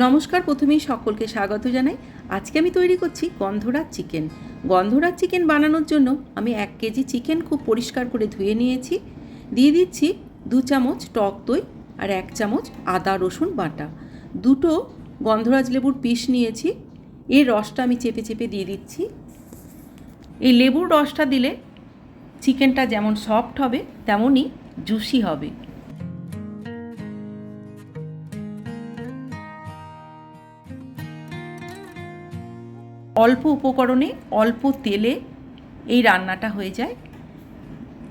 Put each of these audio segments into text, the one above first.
নমস্কার, প্রথমেই সকলকে স্বাগত জানাই। আজকে আমি তৈরি করছি গন্ধরাজ চিকেন। গন্ধরাজ চিকেন বানানোর জন্য আমি এক কেজি চিকেন খুব পরিষ্কার করে ধুয়ে নিয়েছি। দিয়ে দিচ্ছি দু চামচ টক দই আর এক চামচ আদা, রসুন বাটা। দুটো গন্ধরাজ লেবুর পিস নিয়েছি। এর রসটা আমি চেপে চেপে দিয়ে দিচ্ছি। এই লেবুর রসটা দিলে চিকেনটা যেমন সফট হবে, তেমনই জুসি হবে। অল্প উপকরণে, অল্প তেলে এই রান্নাটা হয়ে যায়।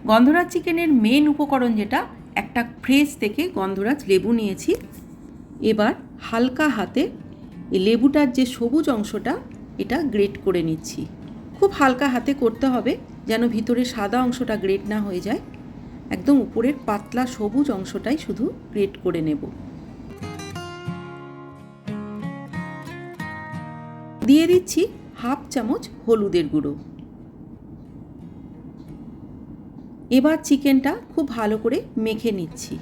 গন্ধরাজ চিকেনের মেন উপকরণ যেটা, একটা ফ্রেশ থেকে গন্ধরাজ লেবু নিয়েছি। এবার হালকা হাতে এই লেবুটার যে সবুজ অংশটা, এটা গ্রেট করে নিচ্ছি। খুব হালকা হাতে করতে হবে, যেন ভিতরে সাদা অংশটা গ্রেট না হয়ে যায়। একদম উপরের পাতলা সবুজ অংশটাই শুধু গ্রেট করে নেব। দিয়ে দিচ্ছি হাফ চামচ হলুদের গুঁড়ো। এবার চিকেনটা খুব ভালো করে মেখে নিচ্ছি।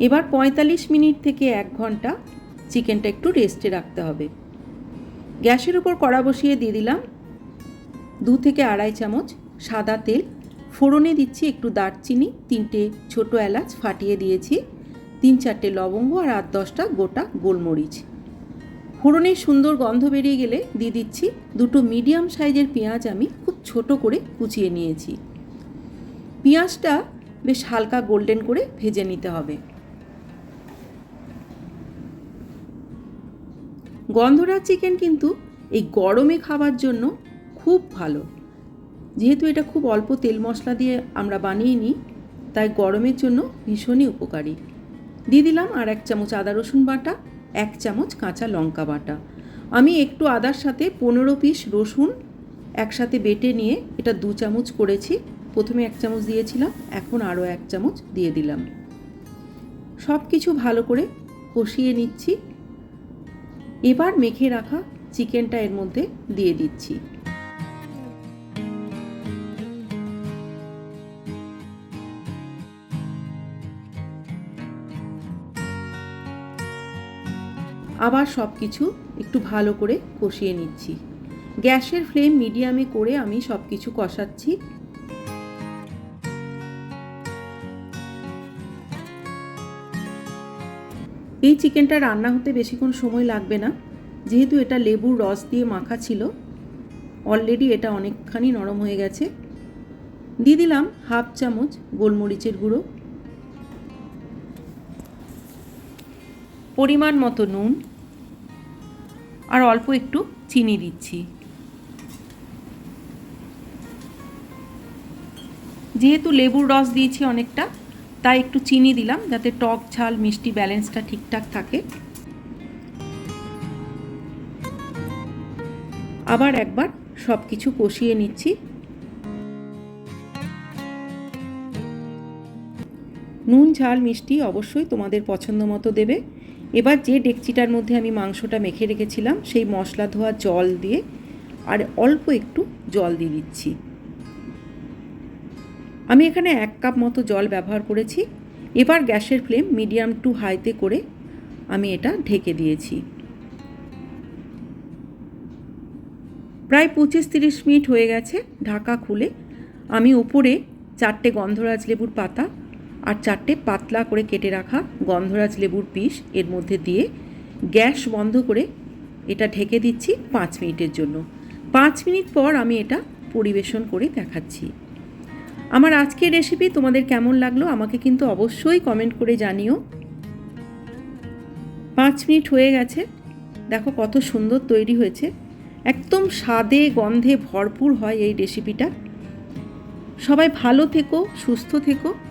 এবার পঁয়তাল্লিশ মিনিট থেকে এক ঘণ্টা চিকেনটা একটু রেস্টে রাখতে হবে। গ্যাসের উপর কড়া বসিয়ে দিয়ে দিলাম দু থেকে আড়াই চামচ সাদা তেল ফোড়নে দিচ্ছি একটু দারচিনি, তিনটে ছোট এলাচ ফাটিয়ে দিয়েছি, তিন চারটে লবঙ্গ আর আট দশটা গোটা গোলমরিচ। ফোড়নের সুন্দর গন্ধ বেরিয়ে গেলে দিয়ে দিচ্ছি দুটো মিডিয়াম সাইজের পেঁয়াজ আমি খুব ছোট করে কুচিয়ে নিয়েছি। পেঁয়াজটা বেশ হালকা গোল্ডেন করে ভেজে নিতে হবে। গন্ধরাজ চিকেন কিন্তু এই গরমে খাবার জন্য খুব ভালো। যেহেতু এটা খুব অল্প তেল মশলা দিয়ে আমরা বানিয়ে নিই, তাই গরমের জন্য ভীষণই উপকারী। দিয়ে দিলাম আর এক চামচ আদা রসুন বাটা, এক চামচ কাঁচা লঙ্কা বাটা। আমি একটু আদার সাথে পনেরো পিস রসুন একসাথে বেটে নিয়ে এটা দু চামচ করেছি। প্রথমে এক চামচ দিয়েছিলাম, এখন আরও এক চামচ দিয়ে দিলাম। সব কিছু ভালো করে কষিয়ে নিচ্ছি। এবার মেখে রাখা চিকেনটা এর মধ্যে দিয়ে দিচ্ছি। আবার সব কিছু একটু ভালো করে কষিয়ে নিচ্ছি। গ্যাসের ফ্লেম মিডিয়ামে করে আমি সব কিছু কষাচ্ছি। এই চিকেনটা রান্না হতে বেশিক্ষণ সময় লাগবে না। যেহেতু এটা লেবুর রস দিয়ে মাখা ছিল অলরেডি এটা অনেকখানি নরম হয়ে গেছে। দিয়ে দিলাম হাফ চামচ গোলমরিচের গুঁড়ো। পরিমাণ মতো নুন। আর অল্প একটু চিনি দিচ্ছি। যেহেতু লেবুর রস দিয়েছি অনেকটা, তাই একটু চিনি দিলাম যাতে টক, ঝাল, মিষ্টি ব্যালেন্সটা ঠিকঠাক থাকে। আবার একবার সব কিছু কষিয়ে নিচ্ছি। নুন, ঝাল, মিষ্টি অবশ্যই তোমাদের পছন্দ মতো দেবে। এবার যে ডেকচিটার মধ্যে আমি মাংসটা মেখে রেখেছিলাম, সেই মশলা ধোয়া জল দিয়ে আর অল্প একটু জল দিয়ে দিচ্ছি। আমি এখানে এক কাপ মতো জল ব্যবহার করেছি। এবার গ্যাসের ফ্লেম মিডিয়াম টু হাইতে করে আমি এটা ঢেকে দিয়েছি। প্রায় পঁচিশ তিরিশ মিনিট হয়ে গেছে, ঢাকা খুলে। আমি উপরে চারটে গন্ধরাজ লেবুর পাতা আর চারটে পাতলা করে কেটে রাখা গন্ধরাজ লেবুর পিস এর মধ্যে দিয়ে গ্যাস বন্ধ করে এটা ঢেকে দিচ্ছি পাঁচ মিনিটের জন্য। পাঁচ মিনিট পর আমি এটা পরিবেশন করে দেখাচ্ছি। আমার আজকের রেসিপি তোমাদের কেমন লাগল আমাকে কিন্তু অবশ্যই কমেন্ট করে জানিও। পাঁচ মিনিট হয়ে গেছে। দেখো কত সুন্দর তৈরি হয়েছে। একদম স্বাদে, গন্ধে ভরপুর হয় এই রেসিপিটা সবাই ভালো থেকো, সুস্থ থেকো।